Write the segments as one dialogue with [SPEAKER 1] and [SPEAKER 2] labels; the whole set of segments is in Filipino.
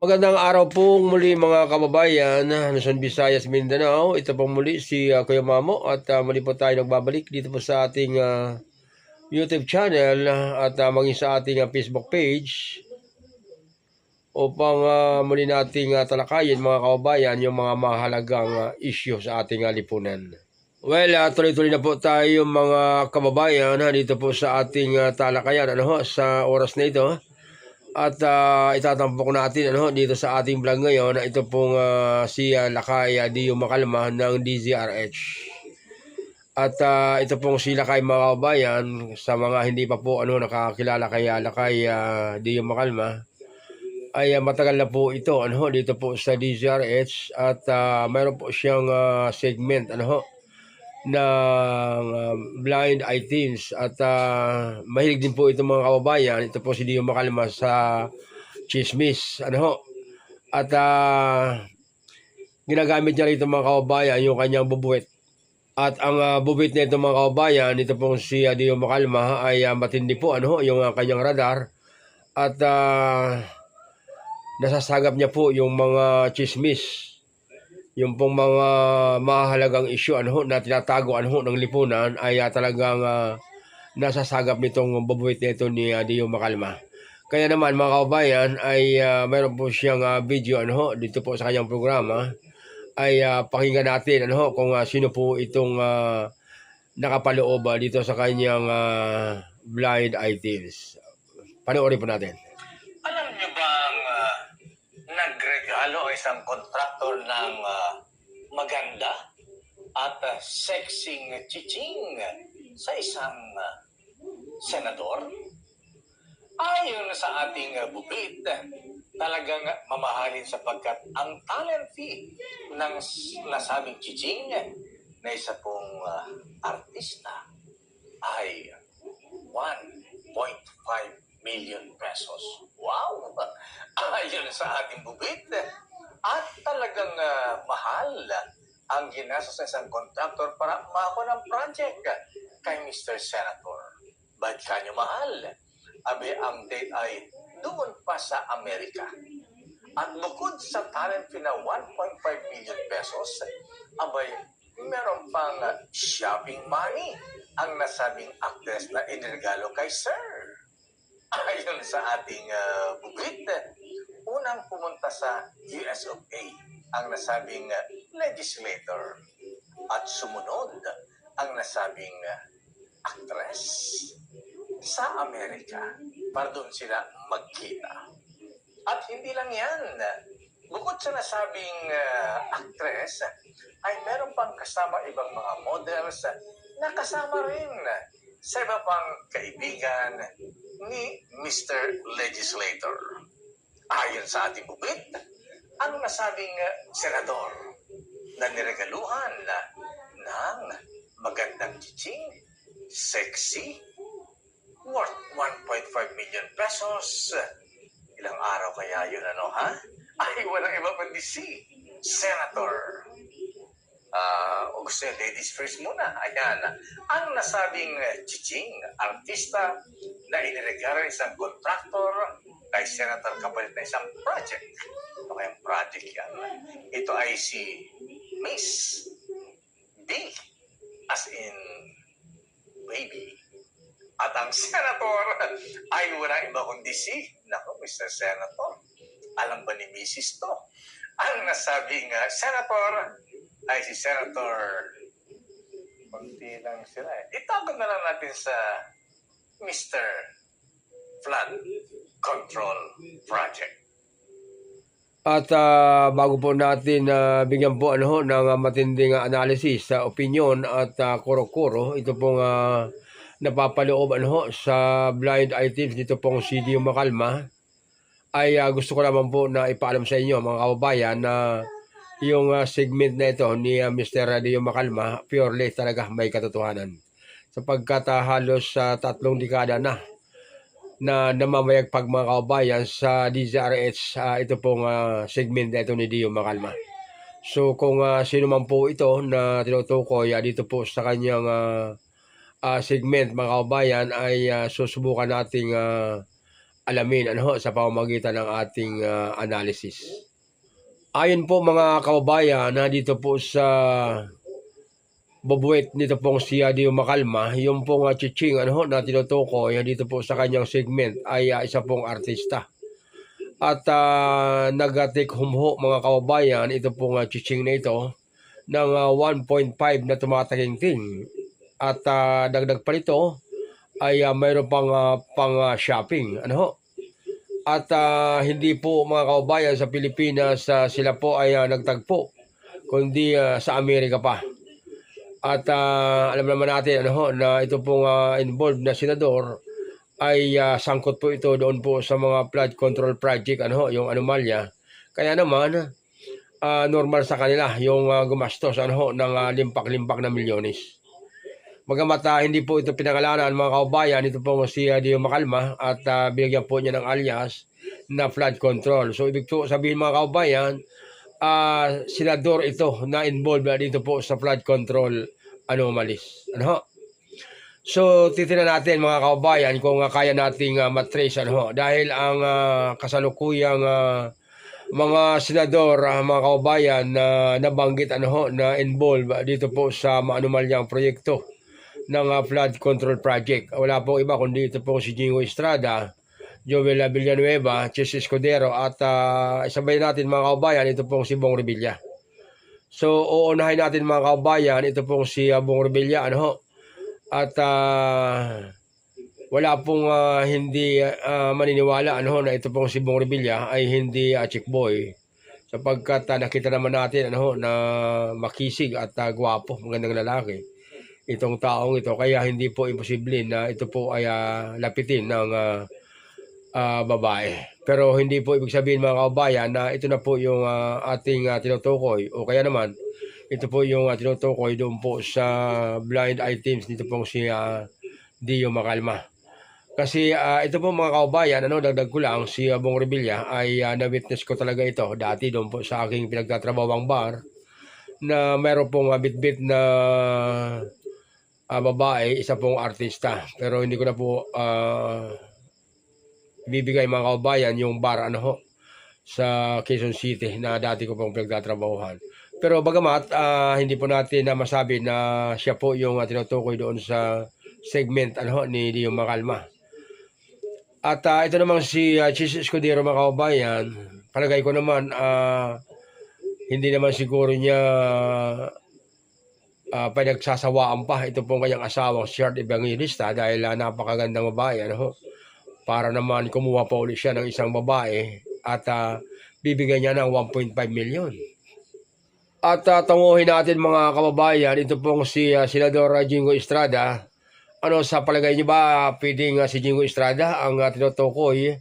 [SPEAKER 1] Magandang araw po muli mga kababayan, Luzon, Visayas, Mindanao. Ito po muli si uh, Kuya Mamo at uh, muli po tayo nagbabalik dito po sa ating uh, YouTube channel at uh, maging sa ating uh, Facebook page upang uh, muli nating uh, talakayin mga kababayan yung mga mahalagang uh, issue sa ating uh, lipunan. Well, uh, tuloy-tuloy na po tayo mga kababayan ha, dito po sa ating uh, talakayan ano, sa oras na ito. At uh, itatampok natin ano, dito sa ating vlog ngayon na ito pong uh, si uh, Lakay uh, Makalma ng DZRH. At uh, ito pong si Lakay mga sa mga hindi pa po ano nakakilala kay uh, Lakay uh, Makalma ay uh, matagal na po ito ano dito po sa DZRH at uh, mayroon po siyang uh, segment ano ng uh, blind items. At uh, mahilig din po ito mga kababayan. Ito po si Dio Makalma sa chismis. Ano ho? At uh, ginagamit niya rito mga kababayan yung kanyang bubuwit at ang uh, bubuwit na ito mga kababayan ito pong si uh, Dio Makalma ay uh, matindi po. Ano ho, yung uh, kanyang radar. At uh, nasasagap niya po yung mga chismis yung pong mga mahalagang issue ano na tinatago ano ng lipunan ay uh, talagang uh, nasasagap nitong babuwit nito ni uh, Dio Makalma. Kaya naman mga kaubayan ay uh, mayroon po siyang uh, video ano dito po sa kanyang programa ay uh, pakinggan natin ano kung uh, sino po itong uh, nakapaloob dito sa kanyang uh, blind items. Panoorin po natin.
[SPEAKER 2] Alam niyo bang uh, nagregalo ang isang kontraktor ng uh, maganda at uh, sexing chiching sa isang uh, senador? Ayon sa ating uh, bubit, talagang mamahalin sapagkat ang talent fee ng nasabing chiching na isa pong uh, artista ay 1.5 million pesos. Wow! Ayon sa ating bubit. At talagang ah, mahal ang ginastos ng isang contractor para mako ng project kay Mr. Senator. Ba't kanyo mahal? Abe, ang date ay doon pa sa Amerika. At bukod sa talent fee na 1.5 million pesos, abay, meron pang shopping money ang nasabing actress na inregalo kay Sir. Ayon sa ating uh, bubit, unang pumunta sa US of A ang nasabing uh, legislator at sumunod ang nasabing actress sa Amerika para doon sila magkita. At hindi lang yan, bukod sa nasabing uh, actress, ay meron pang kasama ibang mga models na kasama rin sa iba pang kaibigan ni Mr. Legislator. Ayon sa ating bubit, ang nasabing uh, senador na niregaluhan ng magandang chiching, sexy, worth 1.5 million pesos. Ilang araw kaya yun ano ha? Ay, walang iba kundi si Senator Ah, o gusto niya, ladies first muna. Ayan. Ang nasabing eh, chiching, artista na iniregalo isang contractor kay Senator kapalit na isang project. Ano kayang project yan? Ito ay si Miss B. As in, baby. At ang senator ay wala iba kundi si, naku, Mr. Senator. Alam ba ni Mrs. to? Ang nasabing uh, senator ay si Senator Kunti lang sila eh. Itago na lang natin sa Mr. Flood Control Project.
[SPEAKER 1] At ah, bago po natin na bigyan po ano ng ah, matinding ah, analysis sa opinion at uh, kuro-kuro, ito pong uh, napapaloob ano sa blind items dito pong Dio Makalma ay ah, gusto ko naman po na ipaalam sa inyo mga kababayan na yung ah, segment na ito ni ah, Mr. Dio Makalma purely talaga may katotohanan sapagkat ah, halos sa tatlong dekada na na namamayagpag mga kababayan sa DZRH ah, ito pong ah, segment ito ni Dio Makalma. So kung ah, sino man po ito na tinutukoy ah, dito po sa kanyang ah, ah, segment mga kababayan ay ah, susubukan nating ah, alamin ano sa pamamagitan ng ating ah, analysis. Ayon po mga kababayan, na dito po sa Bobuet dito pong si Adio Makalma, yung pong uh, chiching ano na tinutukoy dito po sa kanyang segment ay ah, isa pong artista. At uh, nag-take home ho mga kababayan, ito pong uh, chiching na ito ng ah, 1.5 na tumataking-ting. At ah, dagdag pa nito ay ah, mayroon pang ah, pang ah, shopping. Ano ho? At ah, hindi po mga kababayan sa Pilipinas ah, sila po ay ah, nagtagpo kundi ah, sa Amerika pa. At ah, alam naman natin ano ho, na ito pong ah, involved na senador ay ah, sangkot po ito doon po sa mga flood control project ano ho, yung anomalya. Kaya naman ah, normal sa kanila yung ah, gumastos ano ho, ng ah, limpak-limpak na milyones. Magamat ah, hindi po ito pinangalanan mga kaubayan, ito po si uh, Dio Makalma at ah, binigyan po niya ng alias na flood control. So ibig sabihin mga kaubayan, ah senador ito na involved na dito po sa flood control anomalies. Ano ho? So titingnan natin mga kaubayan kung ah, kaya nating uh, matrace ano. Dahil ang ah, kasalukuyang ah, mga senador, ah, mga kaubayan na nabanggit ano ho, na involved dito po sa maanumalyang proyekto ng ah, flood control project. Wala po iba kundi ito po si Jingo Estrada, Joel Villanueva, Chis Escudero at uh, isabay natin mga kaubayan, ito pong si Bong Revilla. So uunahin natin mga kaubayan, ito pong si ah, Bong Revilla ano ho. At ah, wala pong ah, hindi ah, maniniwala ano ho, na ito pong si Bong Revilla ay hindi uh, chick boy sapagkat ah, nakita naman natin ano ho, na makisig at ah, gwapo, magandang lalaki itong taong ito kaya hindi po imposible na ito po ay ah, lapitin ng ah, ah, babae. Pero hindi po ibig sabihin mga kababayan na ito na po yung ah, ating ah, tinutukoy o kaya naman ito po yung uh, tinutukoy doon po sa blind items dito pong si ah, Dio Makalma. Kasi ah, ito po mga kaubayan, ano, dagdag ko lang, si uh, Bong Revilla ay ah, na-witness ko talaga ito dati doon po sa aking pinagtatrabawang bar na meron pong uh, bit-bit na ah, babae, isa pong artista. Pero hindi ko na po ah, bibigay mga kaubayan yung bar ano ho, sa Quezon City na dati ko pong pinagtatrabahuhan. Pero bagamat ah, hindi po natin na masabi na siya po yung uh, tinutukoy doon sa segment ano ho, ni Dio Makalma. At ah, ito naman si uh, Chis Escudero mga kaubayan, palagay ko naman ah, hindi naman siguro niya uh, pinagsasawaan pa ito pong kanyang asawang si Art Evangelista dahil uh, napakagandang babae ano ho. Para naman kumuha pa ulit siya ng isang babae at ah, bibigyan niya ng 1.5 million. At uh, tunguhin natin mga kababayan, ito pong si uh, Senador Jingo Estrada. Ano sa palagay niyo ba pwedeng uh, si Jingo Estrada ang uh, tinutukoy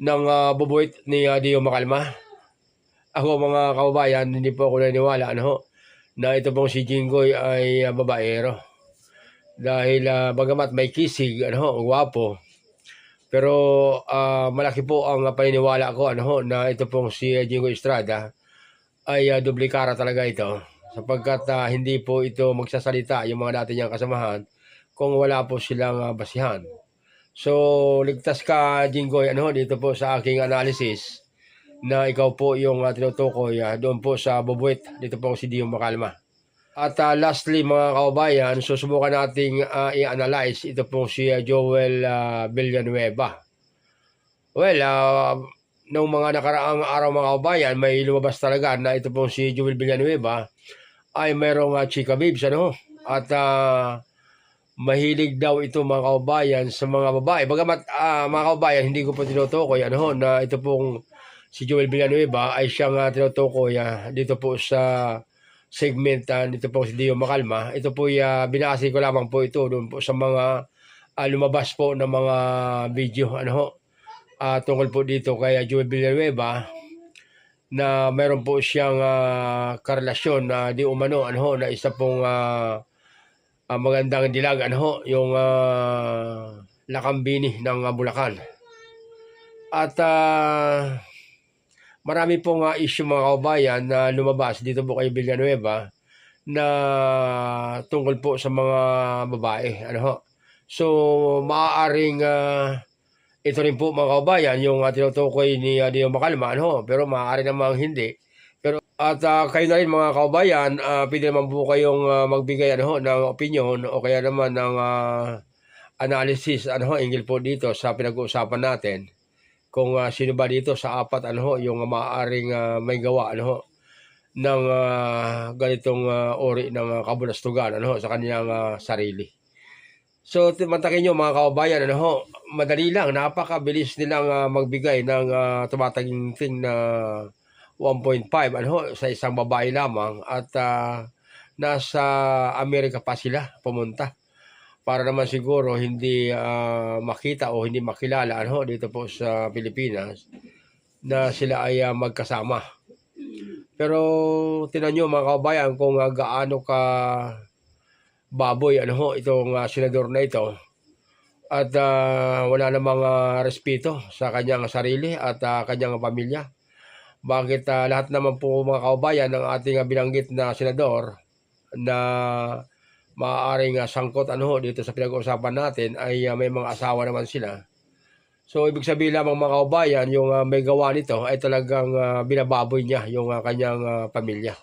[SPEAKER 1] ng uh, bubuit ni uh, Dio Makalma? Ako mga kababayan, hindi po ako naniniwala ano na ito pong si Jingoy ay uh, babaero. Dahil uh, bagamat may kisig, ano ho, gwapo. Pero ah, malaki po ang uh, paniniwala ko ano ho, na ito pong si uh, Jingo Estrada ay uh, duplikara talaga ito sapagkat ah, hindi po ito magsasalita yung mga dati niyang kasamahan kung wala po silang ah, basihan. So, ligtas ka, Jinggoy, ano, dito po sa aking analysis na ikaw po yung uh, tinutukoy ah, doon po sa Bobuet, dito po si Dio Makalma. At ah, lastly, mga kaubayan, susubukan nating ah, i-analyze ito po si ah, Joel ah, Villanueva. Well, ah, nung mga nakaraang araw mga kaubayan, may lumabas talaga na ito pong si Joel Villanueva ay mayroong uh, chika babes, ano? At ah, mahilig daw ito mga kaubayan sa mga babae. Bagamat ah, mga kaubayan, hindi ko po tinutukoy ano, na ito pong si Joel Villanueva ay siyang uh, tinutukoy ah, dito po sa segment ah, dito po si Dio Makalma. Ito po uh, binasi ko lamang po ito doon po sa mga ah, lumabas po ng mga video ano ho, ah, tungkol po dito kay Joel Villanueva na meron po siyang ah, karelasyon na di umano ano na isa pong ah, ah, magandang dilag ano yung ah, lakambini ng ah, Bulacan. At ah, marami pong ah, issue mga kaubayan na lumabas dito po kay Villanueva na tungkol po sa mga babae ano ho. So maaaring ah, ito rin po mga kabayan, yung uh, tinutukoy ni uh, Dio Makalma, ano, pero maaari namang hindi. Pero at ah, kayo na rin mga kabayan, uh, pwede naman po kayong ah, magbigay ano, ng opinion o kaya naman ng ah, analysis ano, ingil po dito sa pinag-uusapan natin kung ah, sino ba dito sa apat ano, yung maaaring ah, may gawa ano, ng ah, ganitong ah, uri ng ah, kabulastugan ano, sa kanyang ah, sarili. So, matakin nyo mga kababayan, ano ho, madali lang, napakabilis nilang ah, magbigay ng uh, tumataginting na 1.5 ano ho, sa isang babae lamang at ah, nasa Amerika pa sila pumunta para naman siguro hindi ah, makita o hindi makilala ano dito po sa Pilipinas na sila ay ah, magkasama. Pero tinan nyo mga kababayan kung ah, gaano ka baboy ano ho itong ah, senador na ito at ah, wala namang ah, respeto sa kanyang sarili at ah, kanyang pamilya. Bakit ah, lahat naman po mga kaubayan ng ating ah, binanggit na senador na maaaring ah, sangkot ano dito sa pinag-uusapan natin ay ah, may mga asawa naman sila. So ibig sabihin lamang mga kaubayan yung ah, may gawa nito ay talagang ah, binababoy niya yung ah, kanyang ah, pamilya.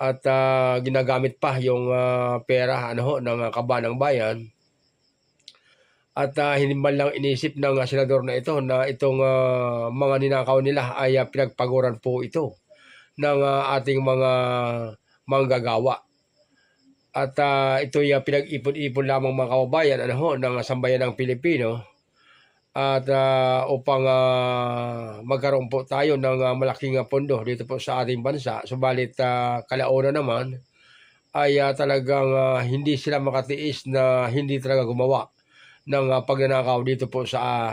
[SPEAKER 1] At ah, ginagamit pa yung ah, pera ano ng ah, kaba ng bayan. At ah, hindi man lang inisip ng ah, senador na ito na itong ah, mga ninakaw nila ay ah, pinagpaguran po ito ng ah, ating mga manggagawa at ah, ito ay ah, pinag-ipon-ipon lamang mga kababayan ano ng sambayan ng Pilipino at ah, upang ah, magkaroon po tayo ng ah, malaking ah, pondo dito po sa ating bansa. Subalit ah, kalauna naman ay ah, talagang ah, hindi sila makatiis na hindi talaga gumawa ng ah, pagnanakaw dito po sa ah,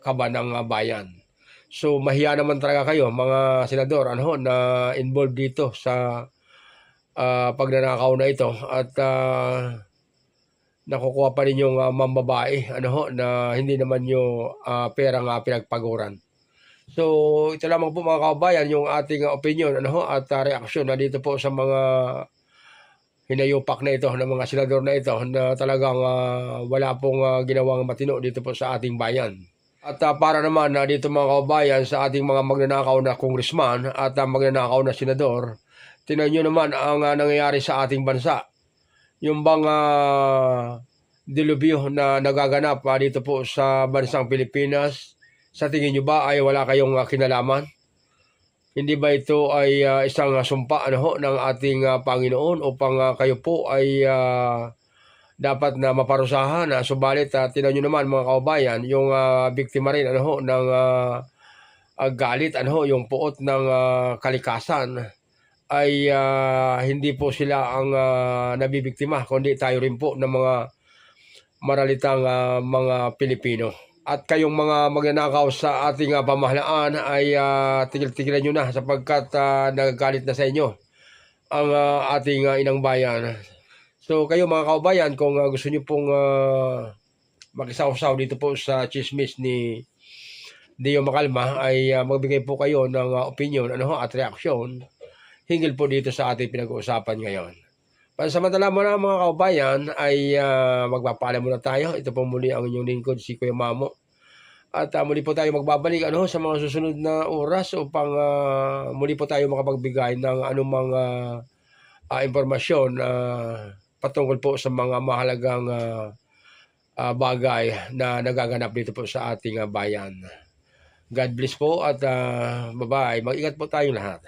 [SPEAKER 1] kaba ng ah, bayan. So mahiya naman talaga kayo mga senador ano na involved dito sa ah, pagnanakaw na ito at ah, nakukuha pa rin yung uh, mambabae ano ho, na hindi naman yung ah, pera nga pinagpaguran. So, ito lamang po mga kabayan yung ating ah, opinion ano ho, at ah, reaksyon na dito po sa mga hinayupak na ito ng mga senador na ito na talagang ah, wala pong ah, ginawang matino dito po sa ating bayan. At ah, para naman na dito mga kabayan sa ating mga magnanakaw na congressman at ah, magnanakaw na senador, tinan nyo naman ang ah, nangyayari sa ating bansa yung bang uh, dilubyo na nagaganap ah, dito po sa bansang Pilipinas, sa tingin nyo ba ay wala kayong ah, kinalaman? Hindi ba ito ay ah, isang ah, sumpa ano ho, ng ating ah, Panginoon upang ah, kayo po ay ah, dapat na maparusahan? Uh, subalit, uh, tinan nyo naman mga kaubayan, yung ah, biktima rin ano ho, ng ah, ah, galit, ano yung puot ng ah, kalikasan ay ah, hindi po sila ang ah, nabibiktima kundi tayo rin po ng mga maralitang ah, mga Pilipino. At kayong mga magnanakaw sa ating ah, pamahalaan ay ah, tigil-tigilan nyo na sapagkat ah, nagagalit na sa inyo ang ah, ating ah, inang bayan. So kayo mga kaubayan, kung ah, gusto nyo pong uh, makisawsaw dito po sa chismis ni Dio Makalma ay ah, magbigay po kayo ng ah, opinion ano, at reaksyon hinggil po dito sa ating pinag-uusapan ngayon. Pansamantala mo na mga kaubayan ay uh, magpapaalam muna tayo. Ito po muli ang inyong lingkod, si Kuya Mamo. At uh, muli po tayo magbabalik ano, sa mga susunod na oras upang uh, muli po tayo makapagbigay ng anumang uh, uh, impormasyon uh, patungkol po sa mga mahalagang uh, uh, bagay na nagaganap dito po sa ating uh, bayan. God bless po at uh, bye-bye. Mag-ingat po tayong lahat.